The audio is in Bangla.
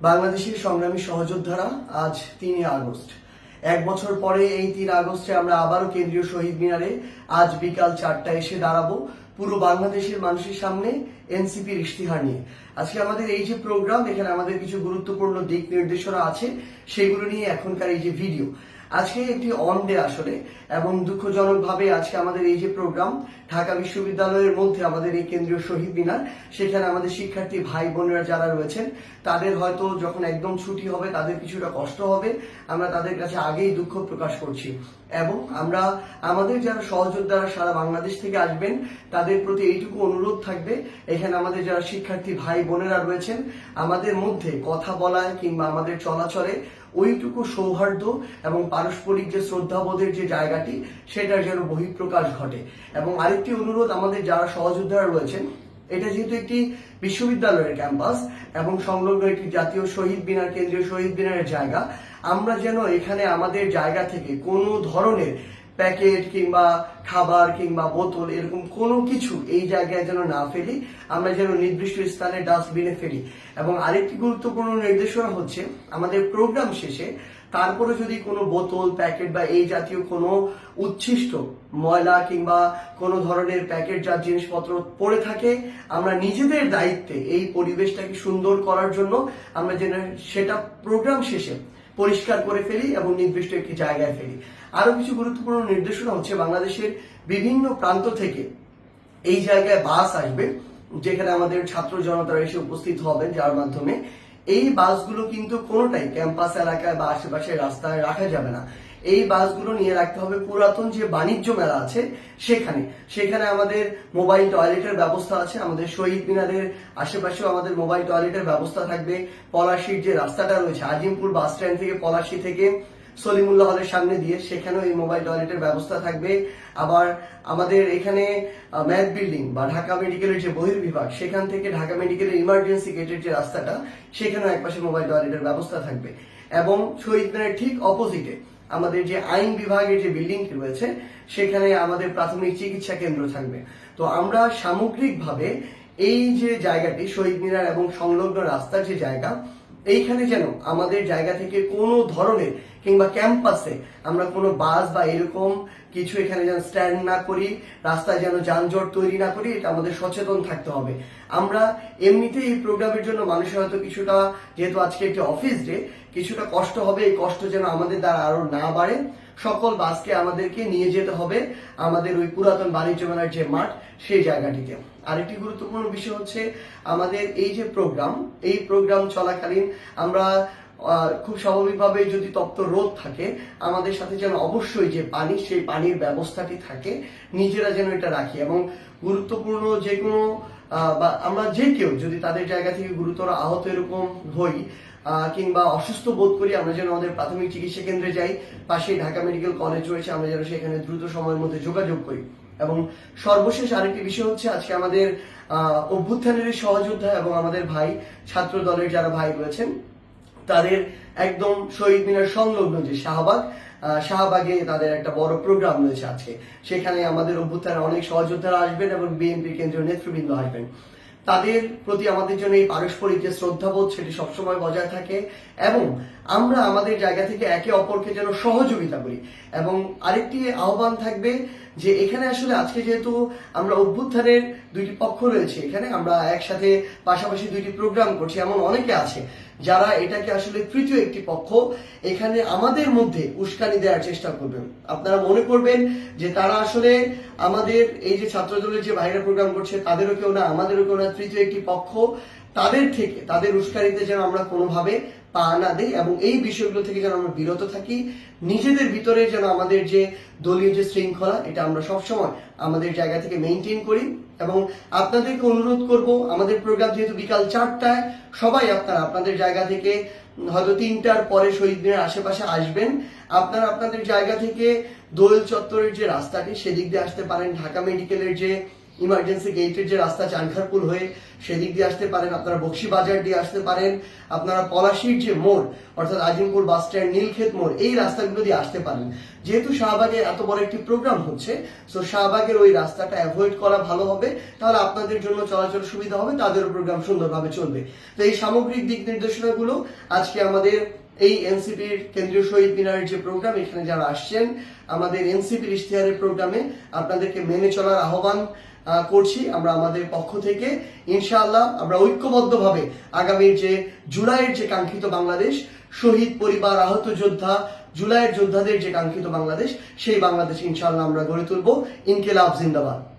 বাংলাদেশের সংগ্রামী সহযোদ্ধারা আজ তিনই আগস্ট। এক বছর পরে এই তিন আগস্টে আমরা আবারও কেন্দ্রীয় শহীদ মিনারে আজ বিকাল চারটায় এসে দাঁড়াবো। পুরো বাংলাদেশের মানুষের সামনে এনসিপির ইশতিহার নিয়ে। আজকে আমাদের এই যে প্রোগ্রাম, এখানে আমাদের কিছু গুরুত্বপূর্ণ দিক নির্দেশনা আছে, সেগুলো নিয়ে এখনকার এই যে ভিডিও। আজকে একটি অন ডে আসলে, এবং দুঃখজনকভাবে আজকে আমাদের এই যে প্রোগ্রাম ঢাকা বিশ্ববিদ্যালয়ের মধ্যে আমাদের এই কেন্দ্রীয় শহীদ মিনার, সেখানে আমাদের শিক্ষার্থী ভাই বোনেরা যারা রয়েছেন, তাদের হয়তো যখন একদম ছুটি হবে, তাদের কিছুটা কষ্ট হবে। আমরা তাদের কাছে আগেই দুঃখ প্রকাশ করছি। এবং আমরা, আমাদের যারা সহযোদ্ধারা সারা বাংলাদেশ থেকে আসবেন, তাদের প্রতি এইটুকু অনুরোধ থাকবে। এখানে আমাদের যারা শিক্ষার্থী ভাই বোনেরা রয়েছেন, আমাদের মধ্যে কথা বলায় কিংবা আমাদের চলাচলে ওইটুকু সৌহার্দ্য এবং পারস্পরিক যে শ্রদ্ধাবোধের যে জায়গাটি, সেটার যেন বহিঃপ্রকাশ ঘটে। এবং আরেকটি অনুরোধ আমাদের যারা সহযোদ্ধারা রয়েছেন, এটা যেহেতু একটি বিশ্ববিদ্যালয়ের ক্যাম্পাস এবং সংলগ্ন একটি জাতীয় শহীদ মিনার, কেন্দ্রীয় শহীদ মিনারের জায়গা, আমরা যেন এখানে আমাদের জায়গা থেকে কোনো ধরনের প্যাকেট কিংবা খাবার কিংবা বোতল, এরকম কোনো কিছু এই জায়গায় যেন না ফেলি, আমরা যেন নির্দিষ্ট স্থানে ডাস্টবিনে ফেলি। এবং আরেকটি গুরুত্বপূর্ণ নির্দেশনা হচ্ছে, আমাদের প্রোগ্রাম শেষে তারপরে যদি কোনো বোতল, প্যাকেট বা এই জাতীয় কোনো উচ্ছিষ্ট ময়লা কিংবা কোনো ধরনের প্যাকেট জাত জিনিসপত্র পড়ে থাকে, আমরা নিজেদের দায়িত্বে এই পরিবেশটাকে সুন্দর করার জন্য আমরা যেন সেটা প্রোগ্রাম শেষে পরিষ্কার করে ফেলি এবং নির্দিষ্ট একটি জায়গায় ফেলি। আরও কিছু গুরুত্বপূর্ণ নির্দেশনা হচ্ছে বাংলাদেশের বিভিন্ন প্রান্ত থেকে এই জায়গায় বাস আসবে, যেখানে আমাদের ছাত্র জনতারা এসে উপস্থিত হবেন, যার মাধ্যমে এই বাসগুলো কিন্তু কোনোটাই ক্যাম্পাস এলাকায় বা আশেপাশে রাস্তায় রাখা যাবে না। এই বাসগুলো নিয়ে রাখতে হবে পুরাতন যে বাণিজ্য মেলা আছে সেখানে। সেখানে আমাদের মোবাইল টয়লেটের ব্যবস্থা আছে, আমাদের শহীদ মিনারের আশেপাশেও আমাদের মোবাইল টয়লেটের ব্যবস্থা থাকবে। পলাশির যে রাস্তাটা রয়েছে, আজিমপুর বাস স্ট্যান্ড থেকে পলাশি থেকে সলিমুল্লাহ হলের সামনে দিয়ে সেখানেও এই মোবাইল টয়লেটের ব্যবস্থা থাকবে। আবার আমাদের এখানে ম্যাথ বিল্ডিং বা ঢাকা মেডিকেলের যে বহির্বিভাগ, সেখান থেকে ঢাকা মেডিকেলের ইমার্জেন্সি গেটের যে রাস্তাটা, সেখানেও একপাশে মোবাইল টয়লেটের ব্যবস্থা থাকবে। এবং শহীদ মিনারের ঠিক অপোজিটে আমাদের যে আইন বিভাগের যে বিল্ডিংটি রয়েছে, সেখানে আমাদের প্রাথমিক চিকিৎসা কেন্দ্র থাকবে। তো আমরা সামগ্রিকভাবে এই যে জায়গাটি, শহীদ মিনার এবং সংলগ্ন রাস্তার যে জায়গা এইখানে যেন আমাদের জায়গা থেকে কোনো ধরনের কিংবা ক্যাম্পাসে আমরা কোনো বাস বা এরকম কিছু এখানে যেন স্ট্যান্ড না করি, রাস্তায় যেন যানজট তৈরি না করি, এটা আমাদের সচেতন থাকতে হবে। আমরা এমনিতে এই প্রোগ্রামের জন্য মানুষের হয়তো কিছুটা, যেহেতু আজকে একটি অফিস ডে, কিছুটা কষ্ট হবে, এই কষ্ট যেন আমাদের দ্বারা আরও না বাড়ে। সকল বাসকে আমাদেরকে নিয়ে যেতে হবে আমাদের ওই পুরাতন বাণিজ্য মেলার যে মাঠ, সেই জায়গাটিতে আরেকটি গুরুত্বপূর্ণ বিষয় হচ্ছে আমাদের এই যে প্রোগ্রাম, এই প্রোগ্রাম চলাকালীন আমরা খুব স্বাভাবিকভাবে যদি তপ্ত রোদ থাকে, আমাদের সাথে যেন অবশ্যই যে পানি, সেই পানির ব্যবস্থাটি থাকে, নিজেরা যেন এটা রাখি এবং গুরুত্বপূর্ণ যে কোনো আমরা যে কেউ যদি তাদের জায়গা থেকে গুরুতর আহত এরকম হই কিংবা অসুস্থ বোধ করি আমরা যেন আমাদের প্রাথমিক চিকিৎসা কেন্দ্রে যাই পাশেই ঢাকা মেডিকেল কলেজ রয়েছে, আমরা যেন সেখানে দ্রুত সময়ের মধ্যে যোগাযোগ করি। এবং সর্বশেষ আরেকটি বিষয় হচ্ছে আজকে আমাদের অভ্যুত্থানের সহযোদ্ধা এবং আমাদের ভাই, ছাত্র দলের যারা ভাই রয়েছেন, তাদের একদম শহীদ মিনার সংলগ্ন যে শাহবাগ শাহবাগে তাদের একটা বড় প্রোগ্রাম রয়েছে আজকে। সেখানে আমাদের অভ্যুত্থানের অনেক সহযোদ্ধারা আসবেন এবং বিএনপি কেন্দ্রীয় নেতৃবৃন্দ আসবেন। তাদের প্রতি আমাদের জন্য এই পারস্পরিক যে শ্রদ্ধাবোধ সেটি সবসময় বজায় থাকে এবং আমরা আমাদের জায়গা থেকে একে অপরকে যেন সহযোগিতা করি। এবং আরেকটি আহ্বান থাকবে যে এখানে আসলে আজকে যেহেতু আমরা অভ্যুত্থানের দুইটি পক্ষ রয়েছে, এখানে আমরা একসাথে পাশাপাশি দুইটি প্রোগ্রাম করছি, এমন অনেকে আছে যারা এটাকে আসলে তৃতীয় একটি পক্ষ, এখানে আমাদের মধ্যে উস্কানি দেওয়ার চেষ্টা করবেন। আপনারা মনে করবেন যে তারা আসলে আমাদের এই যে ছাত্রদলের যে বাইরে প্রোগ্রাম করছে, তাদেরও কেউ না, আমাদেরও কেউ না, তৃতীয় একটি পক্ষ, তাদের থেকে, তাদের উস্কানিতে যেন আমরা কোনোভাবে পা না দেই এবং এই বিষয়গুলো থেকে যেন আমরা বিরত থাকি, নিজেদের ভিতরে যেন আমাদের যে দলীয় যে শৃঙ্খলা, এটা আমরা সবসময় আমাদের জায়গা থেকে মেনটেন করি এবং আপনাদেরকে অনুরোধ করব, আমাদের প্রোগ্রাম যেহেতু বিকাল চারটায়, সবাই আপনারা আপনাদের জায়গা থেকে হয়তো তিনটার পরে শহীদ দিনের আশেপাশে আসবেন। আপনারা আপনাদের জায়গা থেকে দোয়েল চত্বরের যে রাস্তাটি, সেদিক দিয়ে আসতে পারেন। ঢাকা মেডিকেলের যে ইমার্জেন্সি গেটের যে রাস্তা চানখারপুল হয়ে সেদিক দিয়ে আসতে পারেন, আপনারা বক্সি বাজার দিয়ে আসতে পারেন, আপনারা পলাশির যে মোড়, অর্থাৎ আজিমপুর বাস স্ট্যান্ড, নীলক্ষেত মোড়, এই রাস্তাগুলো দিয়ে আসতে পারেন। যেহেতু শাহবাগে এত বড় একটি প্রোগ্রাম হচ্ছে সো শাহবাগের ওই রাস্তাটা অ্যাভয়েড করা ভালো হবে, তাহলে আপনাদের জন্য চলাচল সুবিধা হবে তাদেরও প্রোগ্রাম সুন্দরভাবে চলবে। তো এই সামগ্রিক দিক নির্দেশনাগুলো আজকে আমাদের এই এনসিপির কেন্দ্রীয় শহীদ মিনারের যে প্রোগ্রাম এখানে যারা আসছেন আমাদের এনসিপির ইশতেহারের প্রোগ্রামে আপনাদেরকে মেনে চলার আহ্বান আহ, করছি আমরা আমাদের পক্ষ থেকে। ইনশাআল্লাহ আমরা ঐক্যবদ্ধভাবে আগামীর যে জুলাইয়ের যে কাঙ্ক্ষিত বাংলাদেশ শহীদ পরিবার আহত যোদ্ধা জুলাইয়ের যোদ্ধাদের যে কাঙ্ক্ষিত বাংলাদেশ সেই বাংলাদেশ ইনশাআল্লাহ আমরা গড়ে তুলব। ইনকেলাব জিন্দাবাদ।